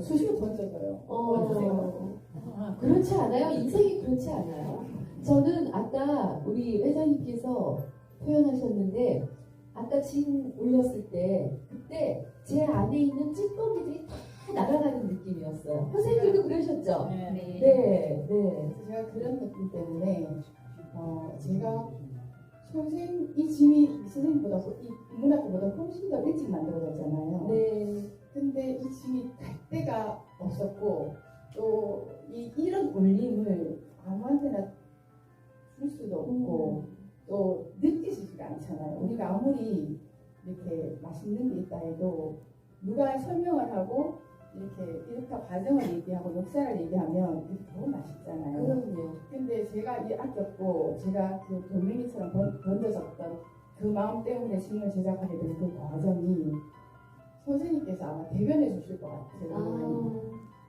수시로 던져줘요. 어, 그렇지 않아요? 인생이 그렇지 않아요? 저는 아까 우리 회장님께서 표현하셨는데 아까 진 올렸을 때 그때 제 안에 있는 찌꺼기들이 다 날아가는 느낌이었어요. 선생님들도 그러셨죠? 네. 네, 네. 그래서 제가 그런 느낌 때문에 어, 제가 선생 이 짐이 선생님보다 호- 이 문학교보다 훨씬 더 일찍 만들어졌잖아요. 데가 없었고 또 이 이런 울림을 아무한테나 줄 수도 없고 또 느끼지가 않잖아요. 우리가 아무리 이렇게 맛있는 게 있다 해도 누가 설명을 하고 이렇게 이렇게 과정을 얘기하고 역사를 얘기하면 이게 더 맛있잖아요. 그럼요. 근데 제가 이 아꼈고 제가 그 돌멩이처럼 번- 던져졌던 그 마음 때문에 신을 제작하게 된 그 과정이 선생님께서 아마 대변해 주실 것 같은 아.